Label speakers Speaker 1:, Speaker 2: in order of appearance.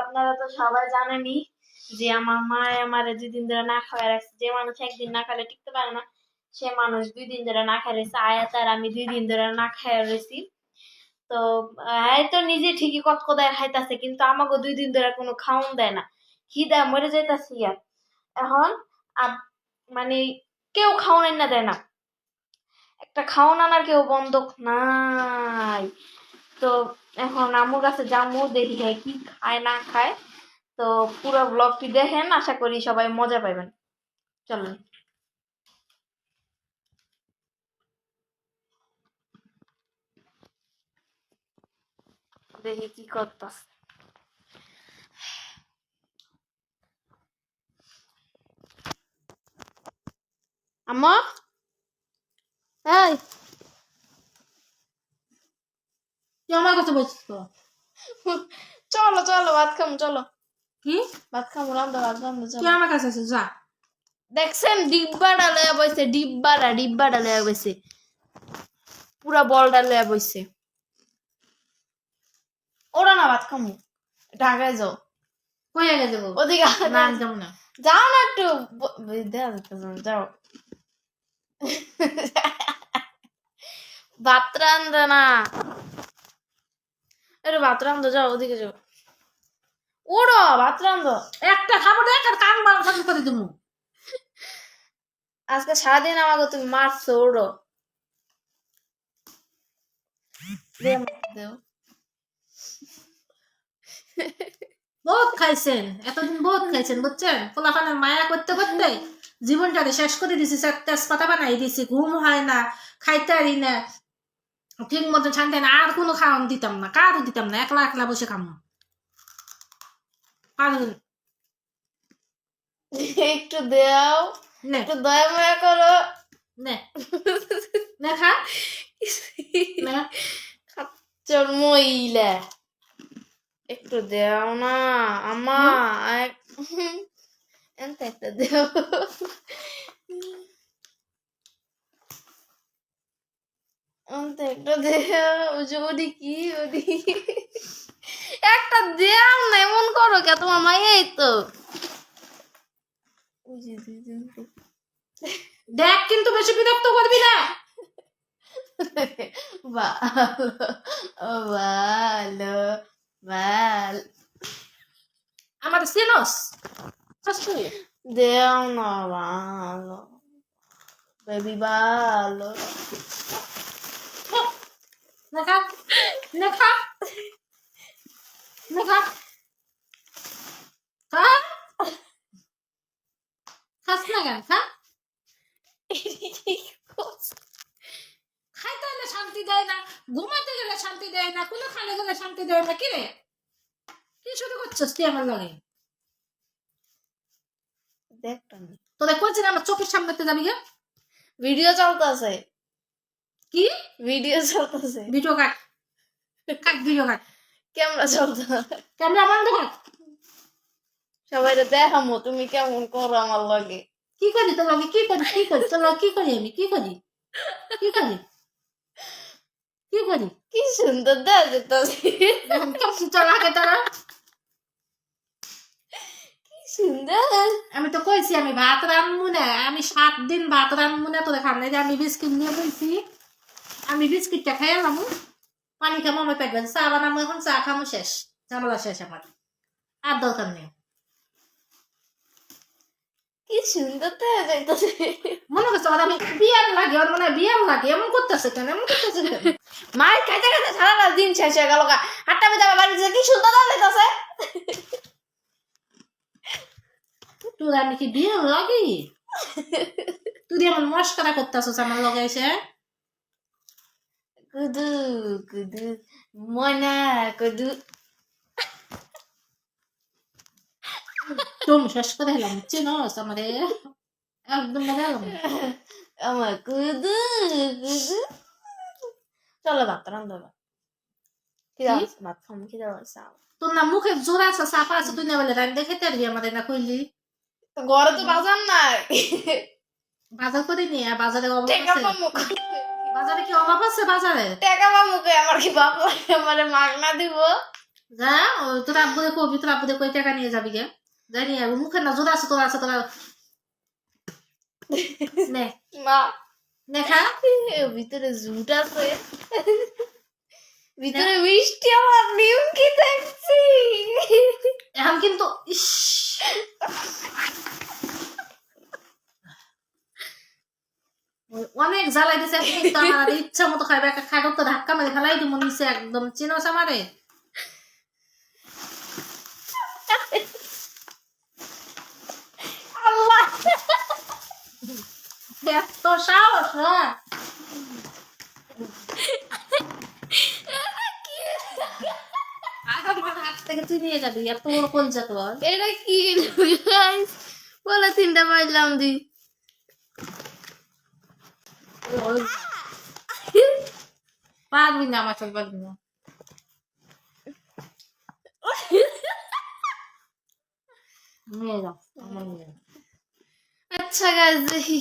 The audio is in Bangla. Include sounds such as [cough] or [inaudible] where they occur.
Speaker 1: আপনারা তো সবাই জানেনই যে আমার মা আমার দুই দিন ধরে না খাওয়া রাখছে যে মানুষ একদিন না খেলে টিকতে পারে না সে মানুষ দুই দিন ধরে না খেয়ে রয়েছে আয়াত আর আমি দুই দিন ধরে না খেয়ে রয়েছি তো আয় তো নিজে ঠিকই কত কোদায় খাইতাছে কিন্তু আমাকে দুই দিন ধরে কোনো খাওন দেয় না খিদা মরে যাইতাছি আর এখন মানে কেউ খাওয়ান না দেয় না। একটা খাওয়ান আনার কেউ বন্ধক নাই। তো এখন আমুর কাছে যামু, দেখি খাই কি খায়, না খায়। তো পুরো ব্লগটি দেখেন, আশা করি সবাই মজা পাইবেন। চলুন। দেখি কি করতাস আম্মা এই
Speaker 2: তুই আমার কাছে বলছিস তো।
Speaker 1: চলো চলো ভাত খাম চলো।
Speaker 2: কি?
Speaker 1: ভাত খাম রান্ধো ভাত রান্ধো
Speaker 2: তুই আমার কাছে আছিস যা।
Speaker 1: দেখছেন ডিব্বাটা লয়া বইছে ডিব্বাটা ডিব্বাটা লয়া বইছে। পুরা বলটা লয়া বইছে। ওরা না ভাত খামু। ঢাকায় যাও।
Speaker 2: আগে যাব?
Speaker 1: ওদিকে
Speaker 2: না যাব না।
Speaker 1: যাও না একটু। না, যাও। ভাত রান্ধে না আরে ভাত রান্ধো যাও ওদিকে যাও। ওড়ো ভাত রান্ধো
Speaker 2: একটা খাব কান বাড়া খাব করে দেবো
Speaker 1: আজকে সারাদিন আমাকে তুমি মারছো ওড়ো। দেও।
Speaker 2: বহুত খাইছেন এতদিন বহুত খাইছেন বুঝছেন? পোলাপানের মায়া করতে করতে জীবনটাকে শেষ করে দিছি তেজপাতা বানাই দিছি ঘুম হয় না খাইতে পারি না ঠিক মতো ঠান্ডা না আর কোনো খাওয়ান দিতাম না কারও দিতাম না একলা একলা বসে খামো। পারবেন
Speaker 1: একটু দেও
Speaker 2: নে।
Speaker 1: একটু দয়া ময়া করো।
Speaker 2: নে। নে খা। নে।
Speaker 1: মইলা একটু দেও না আমা এনতে একটা দেও। এনতে একটা দেও ওদি কি ওদি। একটা দেও না এমন করো কে তোমার দুই দিন তো-
Speaker 2: দেখ কিন্তু বেশি বিরক্ত করবি না। [laughs]
Speaker 1: ভালো ভালো।
Speaker 2: আমার সিনস শাশু
Speaker 1: দেও না ভালো বেবি ভালো
Speaker 2: দেখা দেখা দেখা খা খাস না কেন খা খাইতে গেলে শান্তি দেয় না ঘুমাতে গেলে শান্তি দেয় না কোনো খালে গেলে শান্তি দেয় না কি রে কি শুরু করছিস তুই আমার লগে? তোদের কইছি না আমার চোখের সামনেতে যাবি গে
Speaker 1: ভিডিও চলতেছে।
Speaker 2: কি?
Speaker 1: ভিডিও চলতেছে।
Speaker 2: Video cut. Cut video cut.
Speaker 1: Camera চলতেছে।
Speaker 2: ক্যামেরা বন্ধ কর।
Speaker 1: সবাই দেখামো তুমি কেমন করো আমার লগে?
Speaker 2: কি করি তোর লগে? কি করি? কি করি? তোর লগে কি করি আমি? কি করি? কি করি? কি করি?
Speaker 1: কি সুন্দর যেতেছে।
Speaker 2: এখন চল আগে তারা?
Speaker 1: কি সুন্দর।
Speaker 2: আমি তো কইছি আমি ভাত রান্নু না আমি সাত দিন ভাত রান্নু না তোদের খান আমি বিস্কিট নিয়ে বলছি আমি বিস্কিটটা খাই এলাম পানি খাব আমার পেট চা বানাবো এখন চা খামো শেষ ঝামেলা শেষ আমার। আর দরকার নেই।
Speaker 1: কি সুন্দর দেওয়া যাইতেছে
Speaker 2: মনে করছে ওর আমি বিয়ার লাগে ওর মনে বিয়ার লাগে এমন করতেছে কেন এমন করতেছে কেন?
Speaker 1: মায়ের খাইতে খাইতে সারা দিন শেষ হয়ে গেল গা। হাটটা বেজা বাড়ি যে কি সুন্দর দেওয়া যাইতেছে
Speaker 2: তোর আমি কি বিয়ার লাগি? তুই এমন মস্করা করতেছিস আমার লগে এসে।
Speaker 1: কুদু কুদু মনা কুদু।
Speaker 2: তুম শেষ করে চিনস আমারে একদম মজা এলাম
Speaker 1: আমার কুদু কুদু চলো ভাত রান্ধো ভাত খাম খিদা লাগছে।
Speaker 2: তোর না মুখে জোর আছে চাপা আছে তুই না বলে রান দেখে তারবি আমাদের না কইলি
Speaker 1: তো ঘরে তো বাজার নাই
Speaker 2: বাজার করে নিয়ে বাজারে অভাব আছে বাজারে কি অভাব আছে বাজারে
Speaker 1: টাকা আমার কি বাপ আমারে মাগনা দিব
Speaker 2: যা তোর আব্বুরে কবি তোর আব্বুরে কই টাকা নিয়ে যাবি গে আয়। মুখের না জোর আছে তোর আছে তোর নে
Speaker 1: মা
Speaker 2: নে খা
Speaker 1: এ ভিতরে জুট আছে ভিতরে মিষ্টি আমার নিমকি দেখছি
Speaker 2: এখন কিন্তু ইস অনেক জ্বালাই দিছে ইচ্ছা মতো খাইবে খাটো তো ধাক্কা মেরে ফেলাই দিব নিচে একদম চিনোস আমারে এত সাহস হ্যাঁ? আগে আমার হাত থেকে তুই নিয়ে যাবি এত বড় কলজা তোর।
Speaker 1: এটা কি বলে তিনটা বাজলাম দি।
Speaker 2: পারবি না আমার পারবি না। নিয়ে যাও
Speaker 1: আচ্ছা গাইস দেখি।